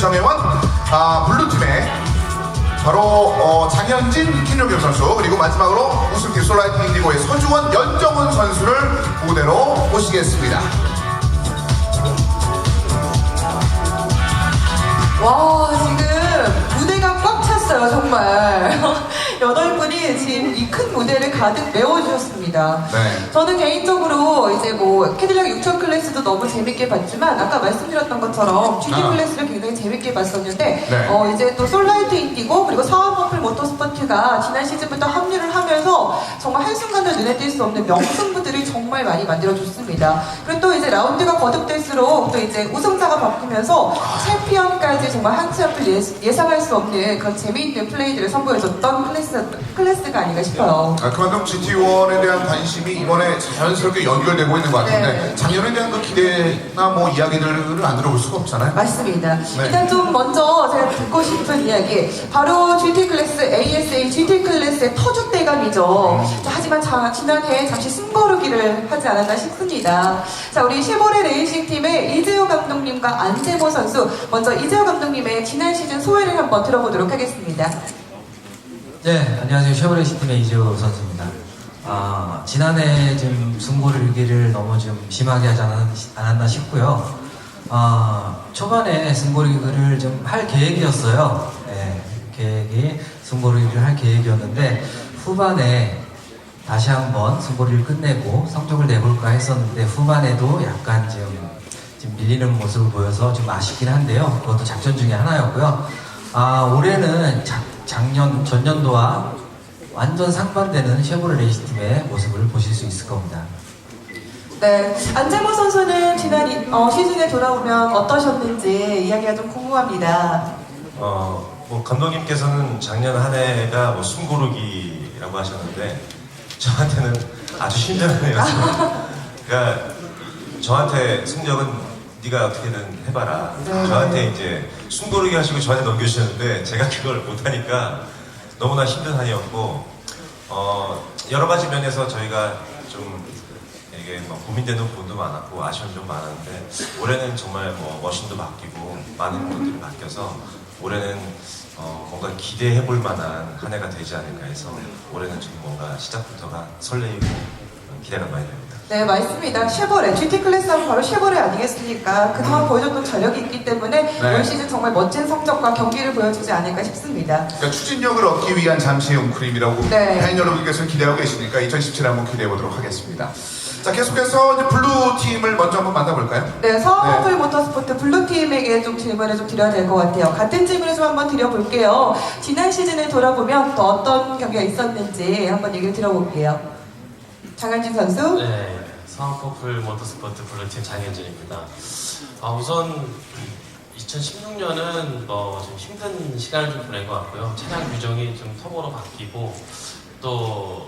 정혜원, 아, 블루팀의 바로 어, 장현진, 김용경 선수 그리고 마지막으로 우승팀 솔라이트 인디고의 서주원, 연정훈 선수를 무대로 모시겠습니다. 와 지금 무대 찼어요 정말 여덟 분이 지금 이 큰 무대를 가득 메워주셨습니다. 네. 저는 개인적으로 이제 뭐 캐딜락 6000 클래스도 너무 재밌게 봤지만 아까 말씀드렸던 것처럼 GT 아. 클래스를 굉장히 재밌게 봤었는데 네. 어 이제 또 솔라이트 인디고 그리고 사업 어플 모터스포츠가 지난 시즌부터 합류를 하면서 정말 한순간도 눈에 띌 수 없는 명승부들을 정말 많이 만들어줬습니다. 그리고 또 이제 라운드가 거듭될수록 또 이제 우승자가 바뀌면서 챔피언까지 정말 한치 앞을 예, 예상할 수 없는 그런 재미있는 플레이들을 선보여줬던 클래스, 클래스가 아닌가 싶어요. 아, 그만큼 GT1에 대한 관심이 이번에 자연스럽게 연결되고 있는 것 같은데 네. 작년에 대한 그 기대나 뭐 이야기들을 안 들어볼 수가 없잖아요. 맞습니다. 네. 일단 좀 먼저 제가 듣고 싶은 이야기 바로 GT 클래스 ASA GT 클래스의 터줏대감이죠. 음. 자, 하지만 자, 지난해 잠시 숨거르기를 하지 않았나 싶습니다. 자 우리 쉐보레 레이싱 팀의 이재호 감독님과 안재모 선수 먼저 이재호 감독님의 지난 시즌 소회를 한번 들어보도록 하겠습니다. 네, 안녕하세요. 쉐보레 시 팀의 이재호 선수입니다. 아, 지난해 좀 승부르기를 너무 좀 심하게 하지 않았- 않았나 싶고요. 아, 초반에 승부르기를 좀 할 계획이었어요. 네, 계획이 승부르기를 할 계획이었는데 후반에 다시 한번 승부를 끝내고 성적을 내볼까 했었는데 후반에도 약간 좀, 좀 밀리는 모습을 보여서 좀 아쉽긴 한데요. 그것도 작전 중에 하나였고요. 아, 올해는 작, 작년, 전년도와 완전 상반되는 쉐보레 레이스 팀의 모습을 보실 수 있을 겁니다. 네, 안재모 선수는 지난 이- 어, 시즌에 돌아오면 어떠셨는지 이야기가 좀 궁금합니다. 어, 뭐 감독님께서는 작년 한 해가 뭐 숨고르기라고 하셨는데 저한테는 아주 힘든 한 해였어요. 그러니까 저한테 승적은 네가 어떻게든 해봐라. 네. 저한테 이제 숨고르기 하시고 저한테 넘겨주셨는데 제가 그걸 못하니까 너무나 힘든 한 해였고 어, 여러 가지 면에서 저희가 좀 이게 뭐 고민되는 부분도 많았고 아쉬운 점 많았는데 올해는 정말 뭐 머신도 바뀌고 많은 것들이 바뀌어서 올해는 어, 뭔가 기대해 볼 만한 한 해가 되지 않을까 해서 올해는 좀 뭔가 시작부터가 설레이고 기대가 많이 됩니다. 네, 맞습니다. 쉐보레, GT 클래스 하면 바로 쉐보레 아니겠습니까? 그동안 보여줬던 전력이 있기 때문에 네. 올 시즌 정말 멋진 성적과 경기를 보여주지 않을까 싶습니다. 그러니까 추진력을 얻기 위한 잠시의 웅크림이라고 네. 팬 여러분께서 기대하고 계시니까 2017 한번 기대해 보도록 하겠습니다. 자 계속해서 이제 블루 팀을 먼저 한번 만나볼까요? 네, 서울 모터스포트 블루팀에게 좀 질문을 좀 드려야 될 것 같아요. 같은 질문을 좀 한번 드려볼게요. 지난 시즌을 돌아보면 또 어떤 경기가 있었는지 한번 얘기를 들어볼게요. 장현진 선수? 네, 상황퍼플 모터스포트 블루팀 장현준입니다. 아, 우선 2016년은 뭐 좀 힘든 시간을 좀 보낸 것 같고요. 차량 규정이 좀 터보로 바뀌고 또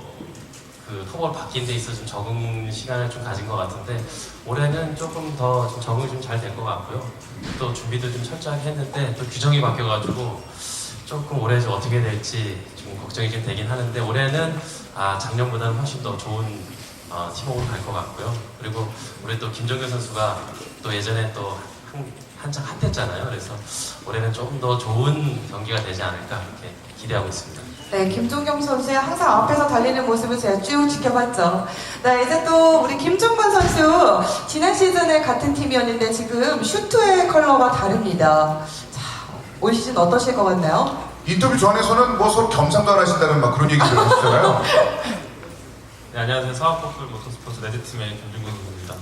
그 터보로 바뀐 데 있어 좀 적응 시간을 좀 가진 것 같은데 올해는 조금 더 좀 적응이 좀잘된것 같고요. 또 준비도 좀 철저하게 했는데 또 규정이 바뀌어가지고 조금 올해 좀 어떻게 될지 좀 걱정이 좀 되긴 하는데 올해는 아, 작년보다는 훨씬 더 좋은 어, 팀워크로 갈 것 같고요. 그리고 우리 또 김정규 선수가 또 예전에 또 한, 한창 핫했잖아요. 그래서 올해는 조금 더 좋은 경기가 되지 않을까 이렇게 기대하고 있습니다. 네, 김종경 선수의 항상 앞에서 달리는 모습을 제가 쭉 지켜봤죠. 네, 이제 또 우리 김종건 선수 지난 시즌에 같은 팀이었는데 지금 슈트의 컬러가 다릅니다. 자, 올 시즌 어떠실 것 같나요? 인터뷰 전에서는 뭐 서로 겸상도 안 하신다는 막 그런 얘기 들었잖아요. 네, 안녕하세요. 사업퍼플 모터스포츠 레드팀의 김준근 선수입니다.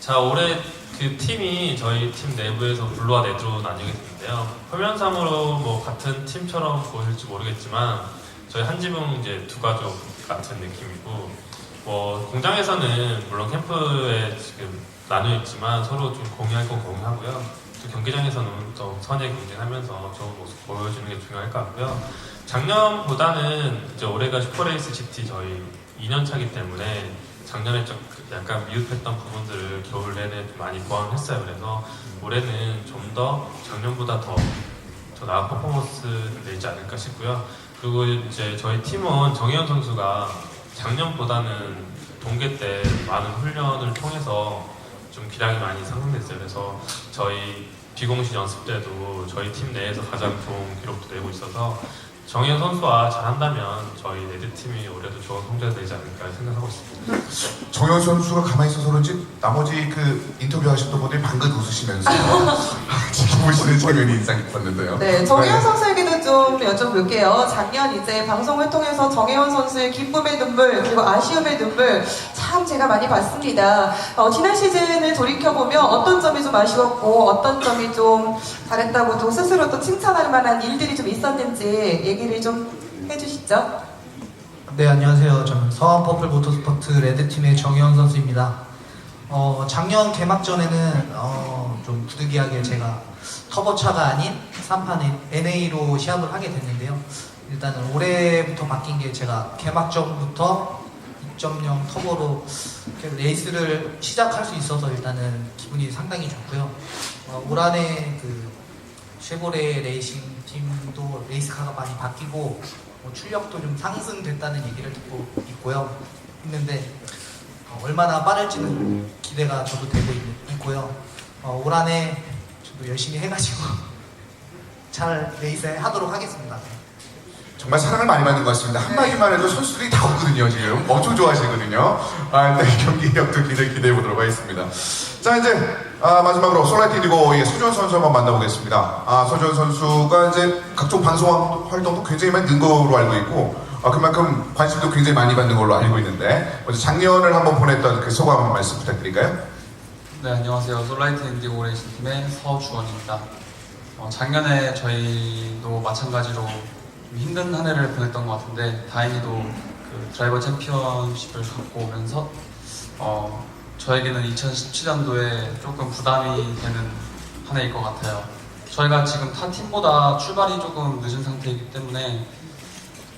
자, 올해 그 팀이 저희 팀 내부에서 블루와 레드로 나뉘게 됐는데요. 화면상으로 뭐 같은 팀처럼 보일지 모르겠지만 저희 한 지붕 이제 두 가족 같은 느낌이고 뭐 공장에서는 물론 캠프에 지금 나뉘어 있지만 서로 좀 공유할 건 공유하고요. 또 경기장에서는 좀 선의 경쟁하면서 좋은 모습 보여주는 게 중요할 것 같고요. 작년보다는 이제 올해가 슈퍼레이스 GT 저희 2년 차기 때문에 작년에 좀 약간 미흡했던 부분들을 겨울 내내 좀 많이 보완했어요. 그래서 올해는 좀 더 작년보다 더, 더 나은 퍼포먼스를 내지 않을까 싶고요. 그리고 이제 저희 팀은 정혜원 선수가 작년보다는 동계 때 많은 훈련을 통해서 좀 기량이 많이 상승됐어요. 그래서 저희 비공식 연습 때도 저희 팀 내에서 가장 좋은 기록도 내고 있어서 정현 선수와 잘한다면 저희 레드 팀이 올해도 좋은 성적이 되지 않을까 생각하고 있습니다. 정현 선수가 가만히 있어서 그런지 나머지 그 인터뷰 하셨던 분들이 방긋 웃으시면서 지켜보시는 장면이 인상 깊었는데요. 네, 정혜원 선수에게도 좀 여쭤볼게요. 작년 이제 방송을 통해서 정혜원 선수의 기쁨의 눈물 그리고 아쉬움의 눈물 참 제가 많이 봤습니다. 어, 지난 시즌을 돌이켜보면 어떤 점이 좀 아쉬웠고 어떤 점이 좀 잘했다고 또 스스로 또 칭찬할 만한 일들이 좀 있었는지 얘기를 좀 해주시죠. 네 안녕하세요. 저는 서한 퍼플 모터스포트 레드팀의 정현 선수입니다. 어, 작년 개막전에는 어, 좀 부득이하게 제가 터보차가 아닌 3판 NA로 시합을 하게 됐는데요. 일단은 올해부터 바뀐 게 제가 개막전부터 2.0 터보로 레이스를 시작할 수 있어서 일단은 기분이 상당히 좋고요. 어, 올 한해 그 쉐보레 레이싱 팀도 레이스카가 많이 바뀌고 뭐 출력도 좀 상승됐다는 얘기를 듣고 있고요. 있는데 어, 얼마나 빠를지는 기대가 저도 되고 있, 있고요. 어, 올 한해 저도 열심히 해가지고 잘 레이스 하도록 하겠습니다. 정말 사랑을 많이 받는 것 같습니다. 한마디만 해도 선수들이 다 오거든요, 지금. 엄청 좋아하시거든요. 아, 네, 경기력도 굉장히 기대해 보도록 하겠습니다. 자, 이제, 아, 마지막으로 솔라이트 인디고의 소주원 선수 한번 만나보겠습니다. 아, 소주원 선수가 이제 각종 방송 활동도 굉장히 많이 는 걸로 알고 있고, 아, 그만큼 관심도 굉장히 많이 받는 걸로 알고 있는데, 먼저 작년을 한번 보냈던 그 소감 한번 말씀 부탁드릴까요? 네, 안녕하세요. 솔라이트 인디고 레이싱 팀의 서주원입니다. 어, 작년에 저희도 마찬가지로 좀 힘든 한 해를 보냈던 것 같은데 다행히도 그 드라이버 챔피언십을 갖고 오면서 어, 저에게는 2017년도에 조금 부담이 되는 한 해일 것 같아요. 저희가 지금 타 팀보다 출발이 조금 늦은 상태이기 때문에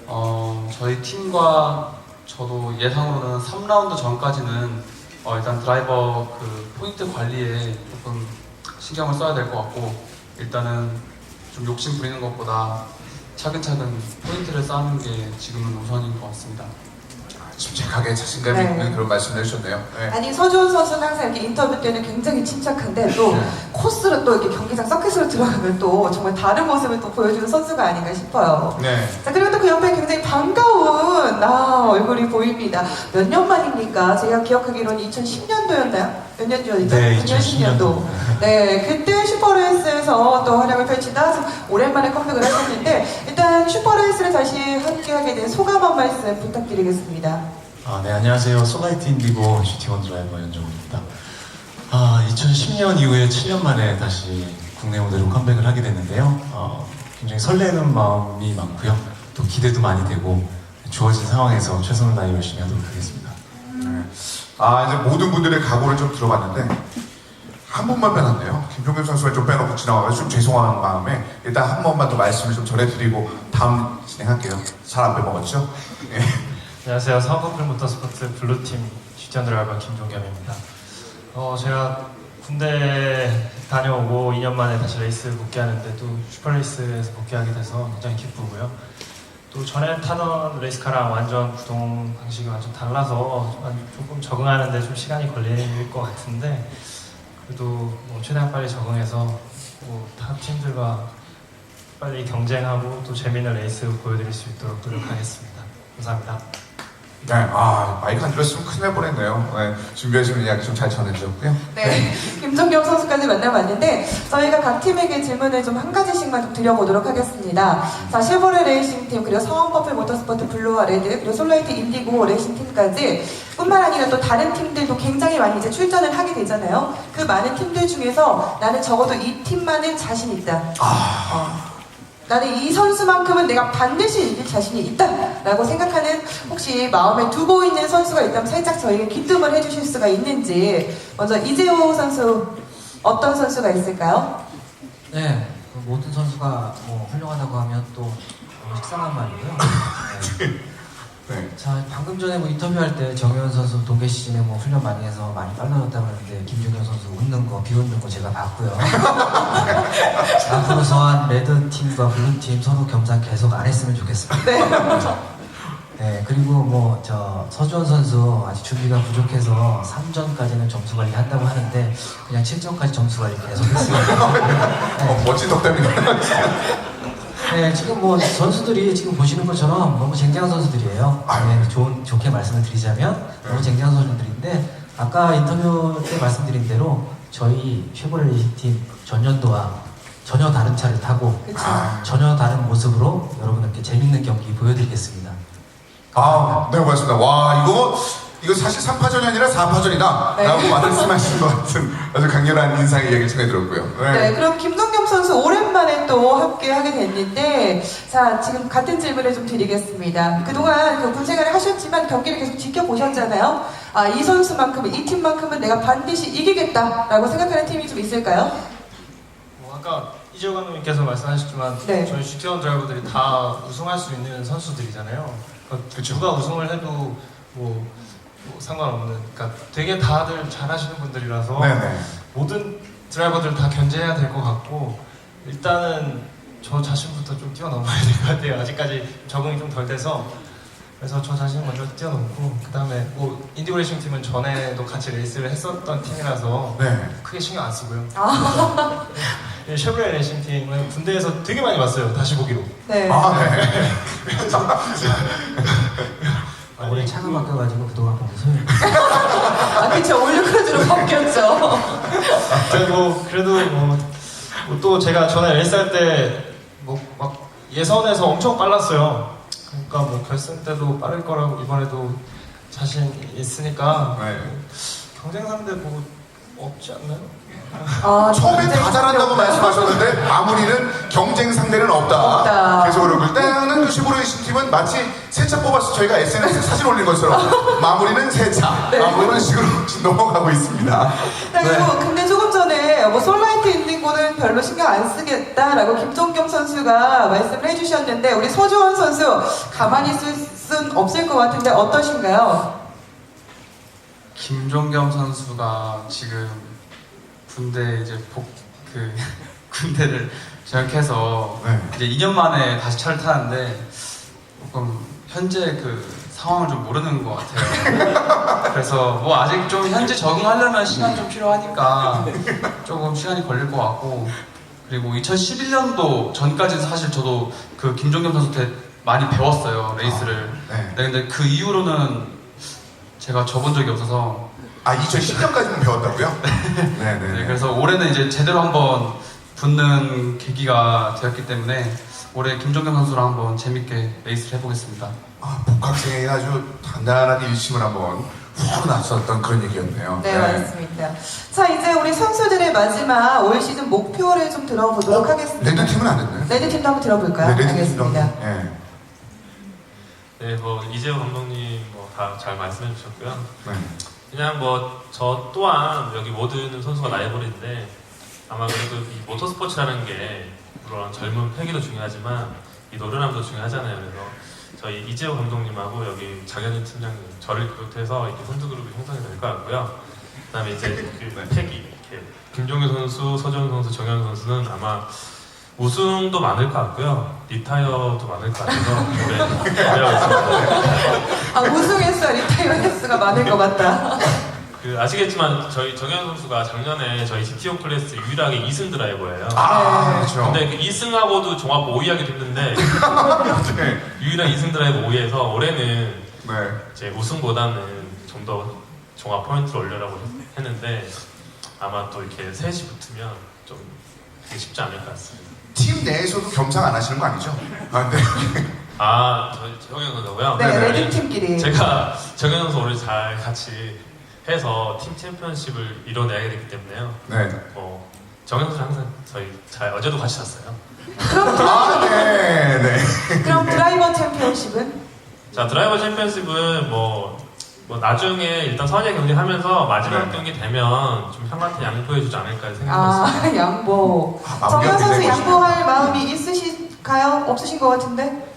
어, 저희 팀과 저도 예상으로는 3라운드 전까지는 어, 일단 드라이버 그 포인트 관리에 조금 신경을 써야 될 것 같고 일단은 좀 욕심 부리는 것보다 차근차근 포인트를 쌓는 게 지금은 우선인 것 같습니다. 침착하게 자신감 네. 있는 그런 말씀을 해주셨네요. 네. 아니 서주원 선수는 항상 이렇게 인터뷰 때는 굉장히 침착한데 또 네. 코스로 또 이렇게 경기장 서킷으로 들어가면 또 정말 다른 모습을 또 보여주는 선수가 아닌가 싶어요. 네. 자 그리고 또 그 옆에 굉장히 반가운 아, 얼굴이 보입니다. 몇 년 만입니까? 제가 기억하기로는 2010년도였나요? 몇 년 전이죠? 네, 2010년도. 네, 그때 슈퍼레이스에서 또 활약을 펼치다 좀 오랜만에 컴백을 하셨는데 일단 슈퍼레이스를 다시 함께하게 된 소감 한 말씀 부탁드리겠습니다. 아, 네, 안녕하세요. 소라이트 인디고 GT1 드라이버 연정입니다. 아, 2010년 이후에 7년 만에 다시 국내 무대로 컴백을 하게 됐는데요. 어, 굉장히 설레는 마음이 많고요. 또 기대도 많이 되고 주어진 상황에서 최선을 다해 열심히 하도록 하겠습니다. 아 이제 모든 분들의 각오를 좀 들어봤는데 한 번만 빼놨네요. 김종균 선수가 좀 빼놓고 지나가서 좀 죄송한 마음에 일단 한 번만 더 말씀을 좀 전해드리고 다음 진행할게요. 잘 안 빼먹었죠? 예. 안녕하세요. 사업커플 모터스포츠 블루팀 슈티언 드라이버 김종겸입니다. 어, 제가 군대 다녀오고 2년 만에 다시 레이스 복귀하는데 또 슈퍼레이스에서 복귀하게 돼서 굉장히 기쁘고요. 또 전에 타던 레이스카랑 완전 구동 방식이 완전 달라서 조금 적응하는데 좀 시간이 걸릴 것 같은데 그래도 뭐 최대한 빨리 적응해서 뭐타 팀들과 빨리 경쟁하고 또 재미있는 레이스 보여드릴 수 있도록 노력하겠습니다. 감사합니다. 네, 아 마이크 안 들었으면 큰일 날 뻔했네요. 네, 준비하시는 이야기 좀 잘 전해주셨고요. 네, 김종겸 선수까지 만나봤는데 저희가 각 팀에게 질문을 좀 한 가지씩만 좀 드려보도록 하겠습니다. 자, 실버레 레이싱 팀 그리고 서원 퍼플 모터스포트 블루와 레드 그리고 솔라이트 인디고 레이싱 팀까지 뿐만 아니라 또 다른 팀들도 굉장히 많이 이제 출전을 하게 되잖아요. 그 많은 팀들 중에서 나는 적어도 이 팀만은 자신 있다. 어, 나는 이 선수만큼은 내가 반드시 이길 자신이 있다라고 생각하는 혹시 마음에 두고 있는 선수가 있다면 살짝 저에게 귀뜸을 해주실 수가 있는지 먼저 이재호 선수 어떤 선수가 있을까요? 네, 그 모든 선수가 뭐 훌륭하다고 하면 또 너무 식상한 말이고요. 네. 네. 자, 방금 전에 뭐 인터뷰할 때 정현 선수 동계 시즌에 뭐 훈련 많이 해서 많이 빨라졌다고 하는데 김준현 선수 웃는 거, 비웃는 거 제가 봤고요. 앞으로 서한 레드 팀과 블루 팀 서로 겸상 계속 안 했으면 좋겠습니다. 네. 네, 네, 그리고 뭐 저 서주원 선수 아직 준비가 부족해서 3전까지는 점수 관리 한다고 하는데 그냥 7전까지 점수 관리 계속 했습니다. 어, 멋진 덕담입니다. 네, 지금 뭐 선수들이 지금 보시는 것처럼 너무 쟁쟁한 선수들이에요. 네, 좋은 좋게 말씀을 드리자면 너무 쟁쟁한 선수들인데 아까 인터뷰 때 말씀드린 대로 저희 쉐보레 팀 전년도와 전혀 다른 차를 타고 그쵸. 전혀 다른 모습으로 여러분들께 재밌는 경기 보여드리겠습니다. 아, 네, 고맙습니다. 와, 이거, 이거 사실 3파전이 아니라 4파전이다. 네. 라고 말씀하신 것 같은 아주 강렬한 인상의 이야기 전해 들었고요. 네, 그럼 김동겸 선수 오랜만에 또 함께 하게 됐는데, 자, 지금 같은 질문을 좀 드리겠습니다. 그동안 그 군 생활을 하셨지만 경기를 계속 지켜보셨잖아요. 아, 이 선수만큼은, 이 팀만큼은 내가 반드시 이기겠다라고 생각하는 팀이 좀 있을까요? 뭐 아까 이재호 감독님께서 말씀하셨지만 네. 저희 슈티원 드라이버들이 다 우승할 수 있는 선수들이잖아요. 그러니까 누가 우승을 해도 뭐, 뭐 상관없는. 그러니까 되게 다들 잘하시는 분들이라서 네네. 모든 드라이버들 다 견제해야 될 것 같고 일단은 저 자신부터 좀 뛰어넘어야 될 것 같아요. 아직까지 적응이 좀 덜 돼서 그래서 저 자신 먼저 뛰어넘고 그 다음에 뭐 인디고레이싱 팀은 전에도 같이 레이스를 했었던 팀이라서 네. 크게 신경 안 쓰고요. 아, 예, 쉐보레 레이싱 팀은 군대에서 되게 많이 봤어요. 다시 보기로. 네. 아, 네. 아, 올해 차가 바뀌어가지고 그동안 소용. 아, 그쵸. 올류크루즈로 바뀌었죠. 그래도 그래도 뭐또 제가 전에 레이스할 때뭐막 예선에서 엄청 빨랐어요. 그러니까 뭐 결승 때도 빠를 거라고 이번에도 자신 있으니까 네. 경쟁 상대 뭐 없지 않나요? 아, 처음에 다 잘한다고. 말씀하셨는데 마무리는 경쟁 상대는 없다. 없다. 계속으로 일단은 그 시보레이신 팀은 마치 새차 뽑아서 저희가 SNS에 사진 올린 것처럼 마무리는 새 차. 네. 아, 뭐 이런 식으로 넘어가고 있습니다. 자, 그리고 근데 조금 전에 뭐 솔라이트 인딩고는 별로 신경 안 쓰겠다라고 김종겸 선수가 말씀을 해주셨는데 우리 서주원 선수 가만히 있을 순 없을 것 같은데 어떠신가요? 김종겸 선수가 지금 군대 이제 복그 군대를 전역해서 네. 이제 2년 만에 다시 차를 타는데 조금 현재 그 상황을 좀 모르는 것 같아요. 그래서 뭐 아직 좀 현재 적응하려면 시간 좀 필요하니까 조금 시간이 걸릴 것 같고 그리고 2011년도 전까지는 사실 저도 그 김종겸 선수한테 많이 배웠어요 레이스를. 네. 네, 근데 그 이후로는 제가 접은 적이 없어서 아, 2010년까지는 배웠다고요? 네, 네. 네, 그래서 올해는 이제 제대로 한번 붙는 계기가 되었기 때문에 올해 김종겸 선수랑 한번 재밌게 레이스를 해보겠습니다. 아, 복학생에게 아주 단단하게 일침을 한번 훅 났었던 그런 얘기였네요. 네, 맞습니다. 자, 이제 우리 선수들의 마지막 올 시즌 목표를 좀 들어보도록 하겠습니다. 레드 팀은 안 됐나요? 레드 팀도 한번 들어볼까요? 네, 레드 팀도 알겠습니다. 예. 네, 뭐 이재호 감독님 뭐 다 잘 말씀해 주셨고요. 네. 그냥 뭐 저 또한 여기 모든 선수가 라이벌인데 아마 그래도 이 모터스포츠라는 게 물론 젊은 패기도 중요하지만 이 노련함도 중요하잖아요. 그래서 저희 이재호 감독님하고 여기 장현진 팀장님 저를 비롯해서 이렇게 선수 그룹이 형성이 될 것 같고요. 그다음에 이제 그 패기 이렇게 김종규 선수, 서정 선수, 정현 선수는 아마 우승도 많을 것 같고요. 리타이어도 많을 것 같아서 올해 기대하고 있습니다. 아, 우승 횟수와 리타이어 횟수가 많을 것 같다. 그 아시겠지만 저희 정현 선수가 작년에 저희 GTO 클래스 유일하게 2승 드라이버예요. 아, 네. 그렇죠. 근데 그 2승하고도 종합 5위하게 됐는데 네. 유일한 2승 드라이버 5위에서 올해는 네. 이제 우승보다는 좀 더 종합 포인트를 올려라고 했는데 아마 또 이렇게 셋이 붙으면 좀 되게 쉽지 않을 것 같습니다. 팀 내에서도 겸상 안 하시는 거 아니죠? 아, 네. 아, 저희 정현 선수고요. 네, 네네. 레드 팀끼리. 제가 정현 선수 올해 잘 같이 해서 팀 챔피언십을 이뤄내야 되기 때문에요. 네. 뭐 정현 선수 항상 저희 잘 어제도 같이 잤어요. 그럼, 아, 네, 네. 그럼 드라이버 챔피언십은? 자 드라이버 챔피언십은 뭐, 뭐 나중에 일단 선의 경기하면서 마지막 네. 경기 되면 좀 형한테 양보해주지 않을까 있습니다. 아, 양보. 아, 정현 마무리가 선수 양보할 마음이 있으신가요? 없으신 것 같은데?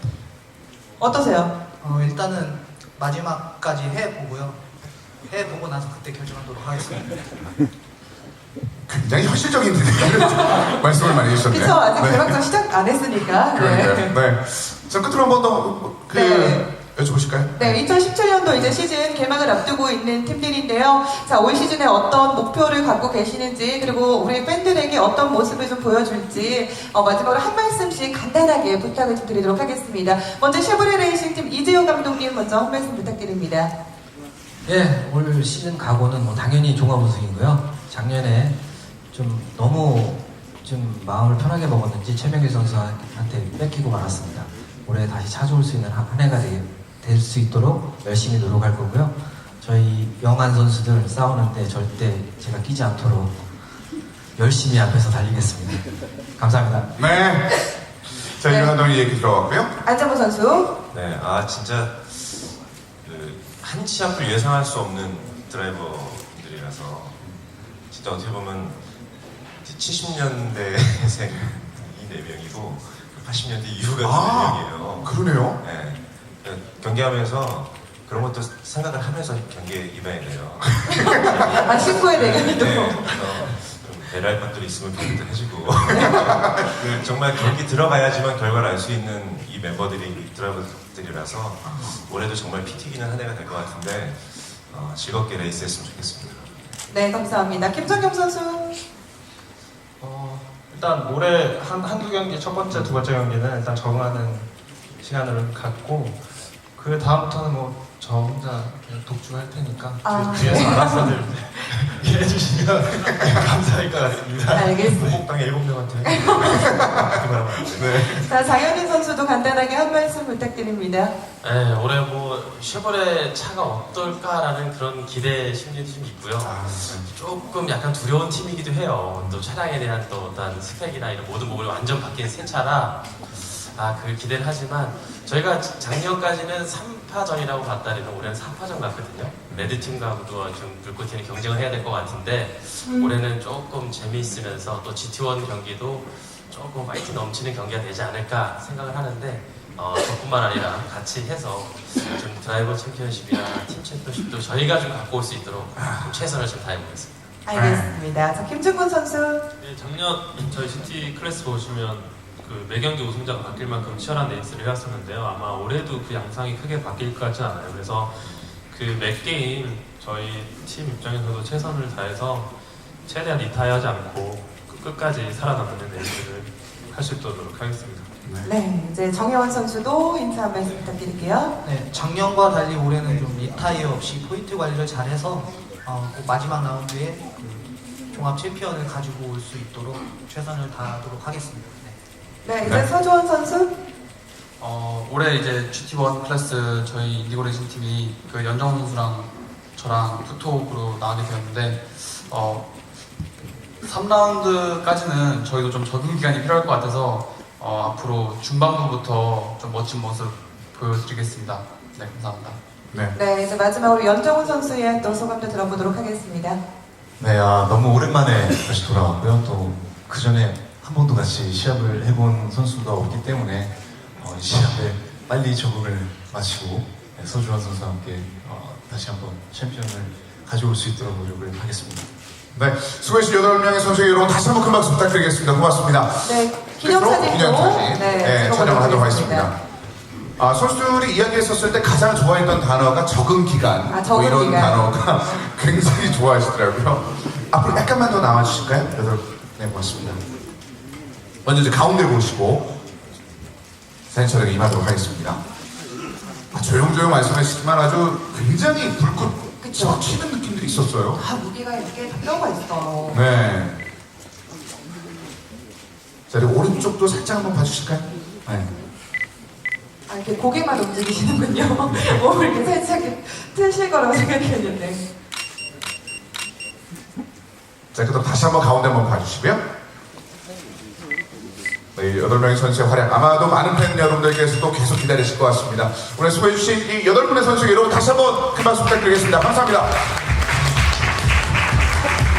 어떠세요? 어, 일단은 마지막까지 해보고요. 해보고 나서 그때 결정하도록 하겠습니다. 굉장히 현실적인 말씀을 많이 해주셨네요. 그쵸? 아직 네. 개막전 시작 안 했으니까. 그러니까요. 네. 네. 자, 끝으로 한 번 더, 그, 네. 여쭤보실까요? 네, 2017년도 이제 시즌 개막을 앞두고 있는 팀들인데요. 자, 올 시즌에 어떤 목표를 갖고 계시는지, 그리고 우리 팬들에게 어떤 모습을 좀 보여줄지, 어, 마지막으로 한 말씀씩 간단하게 부탁을 좀 드리도록 하겠습니다. 먼저 쉐보레 레이싱 팀 이재호 감독님 먼저 한 말씀 부탁드립니다. 예, 올 시즌 각오는 뭐 당연히 종합 우승이고요. 작년에 좀 너무 좀 마음을 편하게 먹었는지 최명길 선수한테 뺏기고 말았습니다. 올해 다시 찾아올 수 있는 한, 한 해가 될 수 있도록 열심히 노력할 거고요. 저희 영한 선수들 싸우는데 절대 제가 끼지 않도록 열심히 앞에서 달리겠습니다. 감사합니다. 네. 자, 네. 이현 감독님 얘기 들어갔고요. 안정호 선수. 네, 아 진짜 그 한치 앞을 예상할 수 없는 드라이버들이라서 진짜 어떻게 보면 70년대생 이 네 명이고 80년대 이후 같은 아, 네 명이에요. 그러네요. 네, 경기하면서 그런 것도 생각을 하면서 경기에 임해야 돼요. 아, 친구의 대결도. 네, 그래서 좀 배려할 것들이 있으면 배려도 해주고 그 정말 경기 들어가야지만 결과를 알 수 있는 이 멤버들이 드라이버들이라서 올해도 정말 피 튀기는 한 해가 될 것 같은데 어, 즐겁게 레이스했으면 좋겠습니다. 네, 감사합니다. 김정겸 선수. 어, 일단 올해 한, 한두 경기, 첫 번째, 두 번째 경기는 일단 적응하는 시간을 갖고, 그 다음부터는 뭐, 저 혼자 그냥 독주할 테니까, 아. 뒤, 뒤에서 알아서들 이해해 주시면 감사할 것 같습니다. 알겠습니다. 목당에 일곱 명한테 그 돼. 자, 장현인 선수도 간단하게 한 말씀 부탁드립니다. 네, 올해 뭐 쉐보레 차가 어떨까라는 그런 기대 심리도 좀 있고요. 아, 조금 약간 두려운 팀이기도 해요. 또 차량에 대한 또 어떤 스펙이나 이런 모든 부분이 완전 바뀐 새 차라 아, 그 기대를 하지만 저희가 작년까지는 3파전이라고 봤다면 올해는 4파전 같거든요. 레드팀과도 좀 불꽃 튀는 경쟁을 해야 될 것 같은데 올해는 조금 재미있으면서 또 GT1 경기도 조금 파이팅 넘치는 경기가 되지 않을까 생각을 하는데 어, 저뿐만 아니라 같이 해서 좀 드라이버 챔피언십이나 팀 챔피언십도 저희가 좀 갖고 올 수 있도록 좀 최선을 좀 다해보겠습니다. 알겠습니다. 자, 김준곤 선수. 네, 작년 저희 시티 클래스 보시면 그 매경기 우승자가 바뀔 만큼 치열한 레이스를 해왔었는데요. 아마 올해도 그 양상이 크게 바뀔 것 같진 않아요. 그래서 그 몇 게임 저희 팀 입장에서도 최선을 다해서 최대한 리타이어하지 않고 끝- 끝까지 살아남는 레이스를 할 수 있도록 노력하겠습니다. 네, 이제 정혜원 선수도 인사 한 말씀 부탁드릴게요. 네, 작년과 달리 올해는 좀 리타이어 없이 포인트 관리를 잘해서 어, 꼭 마지막 라운드에 그 종합 챔피언을 가지고 올 수 있도록 최선을 다하도록 하겠습니다. 네. 네, 이제 서주원 선수. 어, 올해 이제 GT1 클래스 저희 인디고 레이싱 팀이 그 연정 선수랑 저랑 투톱으로 나가게 되었는데 어, 3라운드까지는 저희도 좀 적응 기간이 필요할 것 같아서 어, 앞으로 중반부부터 좀 멋진 모습 보여드리겠습니다. 네, 감사합니다. 네. 네, 이제 마지막으로 연정훈 선수의 또 소감도 들어보도록 하겠습니다. 네, 아, 너무 오랜만에 다시 돌아왔고요. 또 그 전에 같이 시합을 해본 선수가 없기 때문에 어, 이 시합에 빨리 적응을 마치고 네, 서주환 선수와 함께 어, 다시 한번 챔피언을 가져올 수 있도록 노력을 하겠습니다. 네. 수고해주신 8명의 선수에게 여러분 다시 한번 큰 박수 부탁드리겠습니다. 고맙습니다. 네, 기념사진도 기념사진. 네, 네, 촬영을 하도록 하겠습니다. 하겠습니다. 아, 선수들이 이야기했었을 때 가장 좋아했던 단어가 적응 기간. 아, 적응 뭐 이런 기간. 단어가 굉장히 좋아하시더라고요. 앞으로 약간만 더 나와주실까요? 여덟, 네, 고맙습니다. 먼저 이제 가운데 보시고 사진 촬영에 임하도록 하겠습니다. 아, 조용조용 말씀하시지만 아주 굉장히 불꽃 그쵸. 튀는 느낌들이 있었어요. 아, 무기가 이렇게 뼈가 있어. 네. 자, 그리고 오른쪽도 살짝 한번 봐주실까요? 네. 아, 이렇게 고개만 움직이시는군요. 몸을 이렇게 살짝 트실 거라고 생각했는데. 자, 그럼 다시 한번 가운데 한번 봐주시고요. 네, 이 여덟 명의 선수의 활약 아마도 많은 팬 여러분들께서도 계속 기다리실 것 같습니다. 오늘 수고해주신 이 여덟 분의 선수에게 여러분 다시 한번 큰 박수 부탁드리겠습니다. 감사합니다.